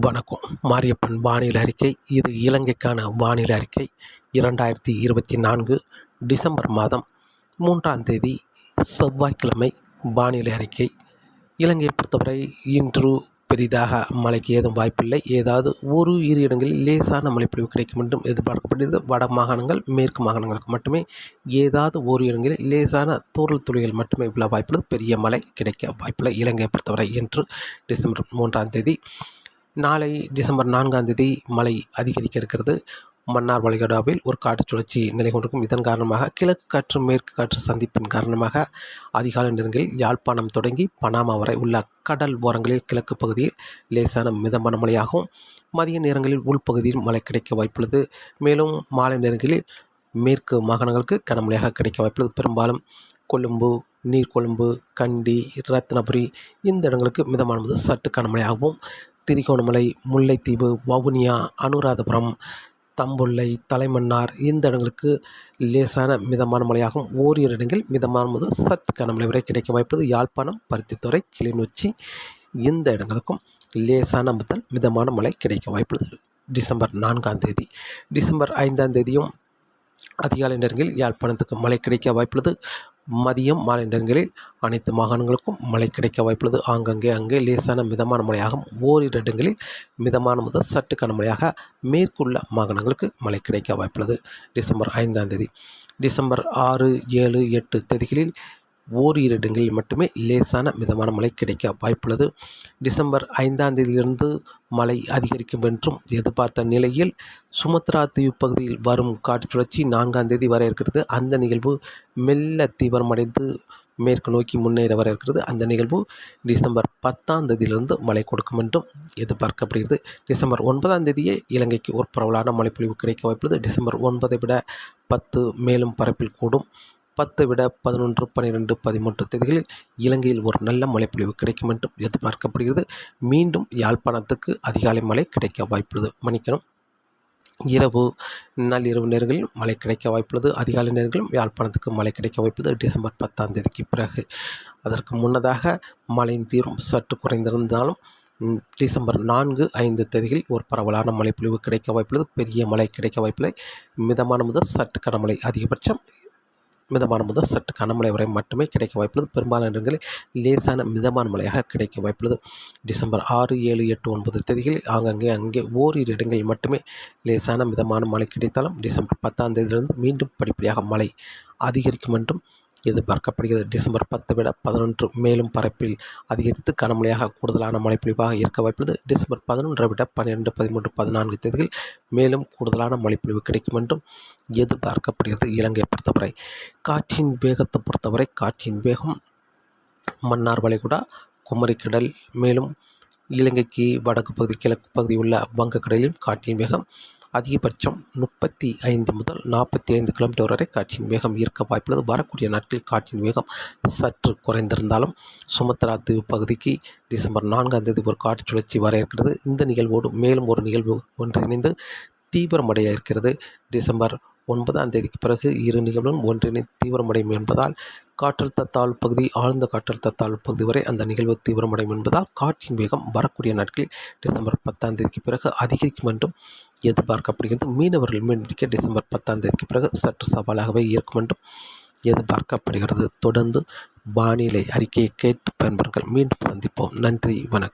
வணக்கம். மாரியப்பன் வானிலை அறிக்கை. இது இலங்கைக்கான வானிலை அறிக்கை. இரண்டாயிரத்தி இருபத்தி நான்கு டிசம்பர் மாதம் மூன்றாம் தேதி செவ்வாய்க்கிழமை வானிலை அறிக்கை. இலங்கையை பொறுத்தவரை இன்று பெரிதாக மழைக்கு ஏதும் வாய்ப்பில்லை. ஏதாவது ஒரு இரு இடங்களில் லேசான மழைப்பொழிவு கிடைக்கும் என்றும் எதிர்பார்க்கப்படுகிறது. வட மாகாணங்கள் மேற்கு மாகாணங்களுக்கு மட்டுமே ஏதாவது ஒரு இடங்களில் லேசான தூரல் துளிகள் மட்டுமே உள்ள வாய்ப்புள்ளது. பெரிய மழை கிடைக்க வாய்ப்பில்லை. இலங்கையை பொறுத்தவரை இன்று டிசம்பர் மூன்றாம் தேதி நாளை டிசம்பர் நான்காம் தேதி மழை அதிகரிக்க இருக்கிறது மன்னார் வளைகுடாவில் ஒரு காற்று சுழற்சி நிலை கொண்டிருக்கும். இதன் காரணமாக கிழக்கு காற்று மேற்கு காற்று சந்திப்பின் காரணமாக அதிகாலை நேரங்களில் யாழ்ப்பாணம் தொடங்கி பனாமா வரை உள்ள கடல் ஓரங்களில் கிழக்கு பகுதியில் லேசான மிதமான மழையாகும். மதிய நேரங்களில் உள்பகுதியில் மழை கிடைக்க வாய்ப்புள்ளது. மேலும் மாலை நேரங்களில் மேற்கு மாகாணங்களுக்கு கனமழையாக கிடைக்க வாய்ப்புள்ளது. பெரும்பாலும் கொழும்பு நீர்கொழும்பு கண்டி ரத்னபுரி இந்த இடங்களுக்கு மிதமானது சற்று கனமழையாகவும் திரிகோணமலை முல்லைத்தீவு வவுனியா அனுராதபுரம் தம்புள்ளை தலைமன்னார் இந்த இடங்களுக்கு லேசான மிதமான மழையாகும். ஓரிரு இடங்கள் மிதமான முதல் சற்று கனமழை வரை கிடைக்க வாய்ப்பது யாழ்ப்பாணம் பருத்தித்துறை கிளிநொச்சி இந்த இடங்களுக்கும் லேசான முதல் மிதமான மழை கிடைக்க வாய்ப்புள்ளது. டிசம்பர் நான்காம் தேதி. டிசம்பர் ஐந்தாம் தேதியும் அதிகாலை நேரங்களில் யாழ்ப்பாணத்துக்கு மழை கிடைக்க வாய்ப்புள்ளது. மதியம் மாலை நேரங்களில் அனைத்து மாகாணங்களுக்கும் மழை கிடைக்க வாய்ப்புள்ளது. ஆங்கங்கே அங்கே லேசான மிதமான மழையாகும். ஓரிரு இடங்களில் மிதமான முதல் சற்று கனமழையாக மேற்குள்ள மாகாணங்களுக்கு மழை கிடைக்க வாய்ப்புள்ளது. டிசம்பர் ஐந்தாம் தேதி. டிசம்பர் ஆறு ஏழு எட்டு தேதிகளில் ஓரிரு இடங்களில் மட்டுமே லேசான மிதமான மழை கிடைக்க வாய்ப்புள்ளது. டிசம்பர் ஐந்தாம் தேதியிலிருந்து மழை அதிகரிக்கும் என்றும் எதிர்பார்த்த நிலையில் சுமத்ரா தீவு பகுதியில் வரும் காற்று சுழற்சி நான்காம் தேதி வர இருக்கிறது. அந்த நிகழ்வு மெல்ல தீவிரமடைந்து மேற்கு நோக்கி முன்னேற வர இருக்கிறது. அந்த நிகழ்வு டிசம்பர் பத்தாம் தேதியிலிருந்து மழை கொடுக்கும் என்றும் எதிர்பார்க்கப்படுகிறது. டிசம்பர் ஒன்பதாம் தேதியே இலங்கைக்கு ஒரு பரவலான மழைப்பொழிவு கிடைக்க வாய்ப்புள்ளது. டிசம்பர் ஒன்பதை விட பத்து மேலும் பரப்பில் கூடும். பத்தை விட பதினொன்று பன்னிரெண்டு பதிமூன்று தேதிகளில் இலங்கையில் ஒரு நல்ல மழைப்பொழிவு கிடைக்கும் என்றும் எதிர்பார்க்கப்படுகிறது. மீண்டும் யாழ்ப்பாணத்துக்கு அதிகாலை மழை கிடைக்க வாய்ப்புள்ளது. மன்னிக்கணும் இரவு நள்ளிரவு நேரங்களில் மழை கிடைக்க வாய்ப்புள்ளது. அதிகாலை நேரங்களும் யாழ்ப்பாணத்துக்கு மழை கிடைக்க வாய்ப்புள்ளது. டிசம்பர் பத்தாம் தேதிக்கு பிறகு. அதற்கு முன்னதாக மழையின் தீவிரம் சற்று குறைந்திருந்தாலும் டிசம்பர் நான்கு ஐந்து தேதிகளில் ஒரு பரவலான மழைப்பொழிவு கிடைக்க வாய்ப்புள்ளது. பெரிய மழை கிடைக்க வாய்ப்பில்லை. மிதமான முதல் சற்று கனமழை அதிகபட்சம் மிதமான முதல் சற்று கனமழை வரை மட்டுமே கிடைக்க வாய்ப்புள்ளது. பெரும்பாலான இடங்களில் லேசான மிதமான மழையாக கிடைக்க வாய்ப்புள்ளது. டிசம்பர் ஆறு ஏழு எட்டு ஒன்பது தேதிகளில் ஆங்கங்கே அங்கே ஓரிரு இடங்களில் மட்டுமே லேசான மிதமான மழை கிடைத்தாலும் டிசம்பர் பத்தாம் தேதியிலிருந்து மீண்டும் படிப்படியாக மழை அதிகரிக்கும் என்றும் எதிர்பார்க்கப்படுகிறது. டிசம்பர் பத்து விட பதினொன்று மேலும் பரப்பில் அதிகரித்து கனமழையாக கூடுதலான மழைப்பொழிவாக இருக்க வாய்ப்புள்ளது. டிசம்பர் பதினொன்றை விட பன்னிரெண்டு பதிமூன்று பதினான்கு தேதிகள் மேலும் கூடுதலான மழைப்பொழிவு கிடைக்கும் என்றும் எதிர்பார்க்கப்படுகிறது. இலங்கை பொறுத்தவரை காற்றின் வேகத்தை பொறுத்தவரை காற்றின் வேகம் மன்னார் வளைகுடா குமரிக்கடல் மேலும் இலங்கைக்கு வடக்கு பகுதி கிழக்கு பகுதி உள்ள வங்கக்கடலிலும் காற்றின் வேகம் அதிகபட்சம் முப்பத்தி ஐந்து முதல் நாற்பத்தி ஐந்து கிலோமீட்டர் வரை காற்றின் வேகம் இருக்க வாய்ப்புள்ளது. வரக்கூடிய நாட்களில் காற்றின் வேகம் சற்று குறைந்திருந்தாலும் சுமத்ரா தீவு பகுதிக்கு டிசம்பர் நான்காம் தேதி ஒரு காற்று சுழற்சி வர இருக்கிறது. இந்த நிகழ்வோடு மேலும் ஒரு நிகழ்வு ஒன்றிணைந்து தீவிரமடைய இருக்கிறது. டிசம்பர் ஒன்பதாம் தேதிக்கு பிறகு இரு நிகழ்வும் ஒன்றினை தீவிரமடையும் என்பதால் காற்றழுத்த தாழ்வு பகுதி ஆழ்ந்த காற்றழுத்த தாழ்வு பகுதி வரை அந்த நிகழ்வு தீவிரமடையும் என்பதால் காற்றின் வேகம் வரக்கூடிய நாட்களில் டிசம்பர் பத்தாம் தேதிக்கு பிறகு அதிகரிக்கும் என்றும் எதிர்பார்க்கப்படுகிறது மீனவர்கள் மீன்பிடிக்க டிசம்பர் பத்தாம் தேதிக்கு பிறகு சற்று சவாலாகவே இருக்கும் என்றும் எதிர்பார்க்கப்படுகிறது. தொடர்ந்து வானிலை அறிக்கையை கேட்டு பயன்பெறுங்கள். மீண்டும் சந்திப்போம். நன்றி. வணக்கம்.